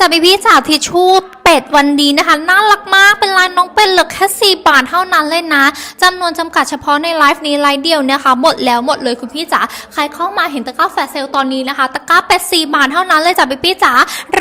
จะไปพี่จ๋าทิชชู่เป็ดวันดีนะคะน่ารักมากเป็นลายน้องเป็ดเหลือแค่4บาทเท่านั้นเลยนะจำนวนจำกัดเฉพาะในไลฟ์นี้ไลฟ์เดียวนะคะหมดแล้วหมดเลยคุณพี่จ๋าใครเข้ามาเห็นตะกร้าแฟลชเซลตอนนี้นะคะ ตะกร้าเป็ด4บาทเท่านั้นเลยจ้ะพี่พี่จ๋า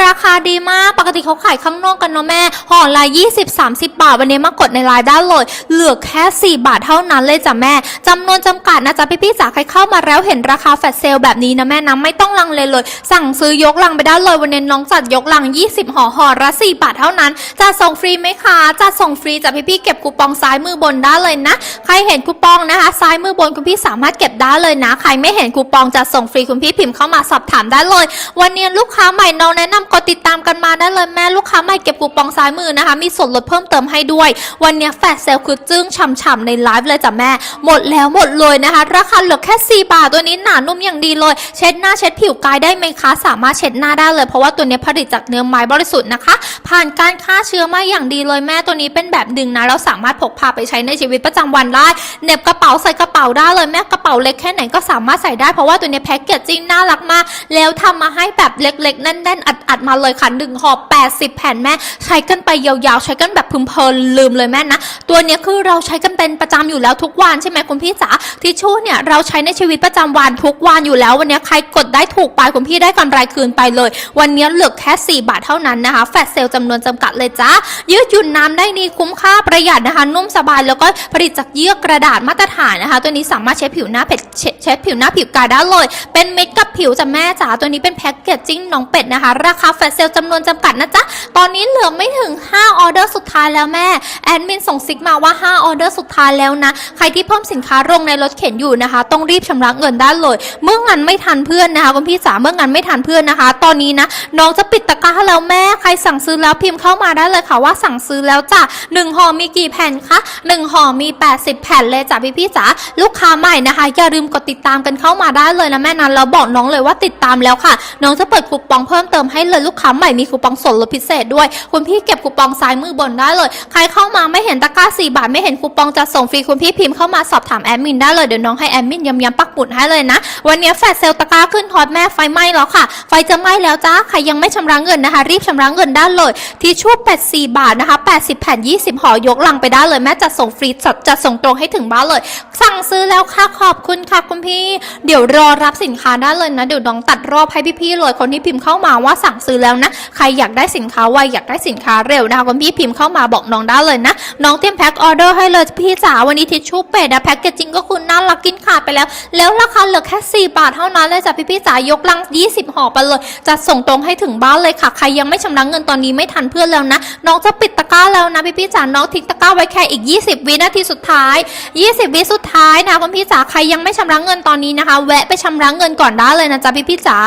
ราคาดีมากปกติเขาขายข้างนอกกันเนาะแม่ห่อละ20 30บสามสิบบาทวันนี้มากดในไลน์ได้เลยเหลือแค่4บาทเท่านั้นเลยจ้ะแม่จำนวนจำกัดนะจ๊ะพี่พี่จ๋าใครเข้ามาแล้วเห็นราคาแฟลชเซลแบบนี้นะแม่นะไม่ต้องลังเลเลย สั่งซื้อยกลังไปได้เลยวันนี้น้องจัดยกลัง20ห่อห่อละ4บาทเท่านั้น จะส่งฟรีไหมคะจะส่งฟรีจะพี่พี่ๆเก็บคูปองซ้ายมือบนได้เลยนะ ใครเห็นคูปองนะคะ ซ้ายมือบนคุณพี่สามารถเก็บได้เลยนะ ใครไม่เห็นคูปองจะส่งฟรีคุณพี่พิมพ์เข้ามาสอบถามได้เลย วันนี้ลูกค้าใหม่น้องแนะนำกดติดตามกันมาได้เลยแม่ลูกค้าใหม่เก็บคูปองซ้ายมือนะคะ มีส่วนลดเพิ่มเติมให้ด้วย วันนี้แฟลชเซลคือจึ้งฉ่ำๆในไลฟ์เลยจ้ะแม่ หมดแล้วหมดเลยนะคะ ราคาเหลือแค่ 4 บาทตัวนี้หนานุ่มอย่างดีเลย เช็ดหน้าเช็ดผิวกายได้ไหมคะ สามารถเช็ดหน้าได้เลย เพราะว่าตัวนี้ผลิตจากเนื้อไม้บริสุทธิ์นะคะ ผ่านการฆ่าเชื้อมาอย่างดีเลยแม่ตัวนี้เป็นแบบดึงนะ เราสามารถพกพาไปใช้ในชีวิตประจำวันได้เน็บกระเป๋าใส่กระเป๋าได้เลยแม่กระเป๋าเล็กแค่ไหนก็สามารถใส่ได้เพราะว่าตัวนี้แพ็กเกจจิ้งน่ารักมาก แล้วทำมาให้แบบเล็กๆแน่นๆอัดๆมาเลยค่ะหนึ่งห่อ80 แผ่นแม่ ใช้กันไปยาวๆ ใช้กันแบบพึมเพลินลืมเลยแม่นะ ตัวนี้คือเราใช้กันเป็นประจำอยู่แล้วทุกวันใช่ไหมคุณพี่จ๋าทิชชู่เนี่ยเราใช้ในชีวิตประจำวันทุกวันอยู่แล้ววันนี้ใครกดได้ถูกไปคุณพี่ได้กำไรคืนไปเลย วันนี้เหลือแค่4 บาทเท่านั้นนะคะ แฟลชเซลจำนวนจำกัดเลยจ้ายืดหยุ่นน้ำได้ดีคุ้มค่าประหยัดนะคะ นุ่มสบายแล้วก็ผลิตจากเยื่อกระดาษมาตรฐานนะคะ ตัวนี้สามารถเช็ดผิวหน้าเผ็ดเช็ดเช็ดผิวหน้าผิวกายได้เลย เป็นเม็ดกับผิวจ้ะแม่จ๋าตัวนี้เป็นแพ็กเกจจิ้งน้องเป็ดนะคะ ราคาแฟลชเซลจำนวนจำกัดนะจ๊ะตอนนี้เหลือไม่ถึง 5 ออเดอร์สุดท้ายแล้วแม่แอดมินส่งซิกมาว่า 5 ออเดอร์สุดท้ายแล้วนะใครที่เพิ่มสินค้าลงในรถเข็นอยู่นะคะ ต้องรีบชำระเงินได้เลย เมื่องานไม่ทันเพื่อนนะคะคุณพี่จ๋าเมื่องานไม่ทันเพื่อนนะคะ ตอนนี้นะน้องจะปิดตะกร้าแล้วแม่ใครสั่งซื้อแล้วพิมพ์เข้ามาได้เลยค่ะว่าสั่งซื้อแล้วจ้ะหนึ่งห่อมีกี่แผ่นคะหนึ่งห่อมี 80 แผ่นเลยจ้ะพี่พี่จ๋าลูกค้าใหม่นะคะ อย่าลืมกดติดตามกันเข้ามาได้เลยนะแม่นั้นเราบอกน้องเลยว่าติดตามแล้วค่ะ น้องจะเปิดคูปองเพิ่มเติมให้เลยลูกค้าใหม่มีคูปองส่วนลดพิเศษด้วย คุณพี่เก็บคูปองซ้ายมือบนได้เลย ใครเข้ามาไม่เห็นตะกร้า4บาทไม่เห็นคูปองจะส่งฟรีคุณพี่พิมพ์เข้ามาสอบถามแอดมินได้เลยเดี๋ยวน้องให้แอดมินย้ำๆปักหมุดให้เลยนะวันนี้แฟลชเซลตะกร้าขึ้นฮอตแม่ไฟไหม้แล้วค่ะ ไฟจะไหม้แล้วจ้าใครยังไม่ชำระเงินนะคะ รีบชำระเงินได้เลยที่ชั่ว84 บาทนะคะ 80 แผ่น 20ห่อยกลังไปได้เลย แม่จะส่งฟรีจัดจะส่งตรงให้ถึงบ้านเลย สั่งซื้อแล้วค่ะขอบคุณค่ะคุณพี่ เดี๋ยวรอรับสินค้าได้เลยนะ เดี๋ยวน้องตัดรอบให้พี่ๆเลยคนที่พิมพ์เข้ามาว่าสั่งซื้อแล้วนะ ใครอยากได้สินค้าไวอยากได้สินค้าเร็วนะคะคุณพี่พิมพ์เข้ามาบอกน้องได้เลยนะ น้องเตรียมแพ็คออเดอร์ให้เลยพี่จ๋าวันนี้ทิชชู่เป็ดอะแพ็คเกจจิ้งก็คือน่ารักกินขาดไปแล้ว แล้วราคาเหลือแค่4บาทเท่านั้นเลยจ้ะพี่ๆจ๋ายกลัง 20ห่อไปเลยจะส่งตรงให้ถึงบ้านเลยค่ะใครยังไม่ชำระเงินตอนนี้ไม่ทันเพื่อนแล้วนะ น้องจะปิดตะกร้าแล้วนะพี่พี่จ๋าน้องทิ้งตะกร้าไว้แค่อีก 20 วินาทีสุดท้าย 20 วิสุดท้ายนะคุณพี่จ๋าใครยังไม่ชำระเงินตอนนี้นะคะ แวะไปชำระเงินก่อนได้เลยนะจ๊ะพี่ๆจ๋า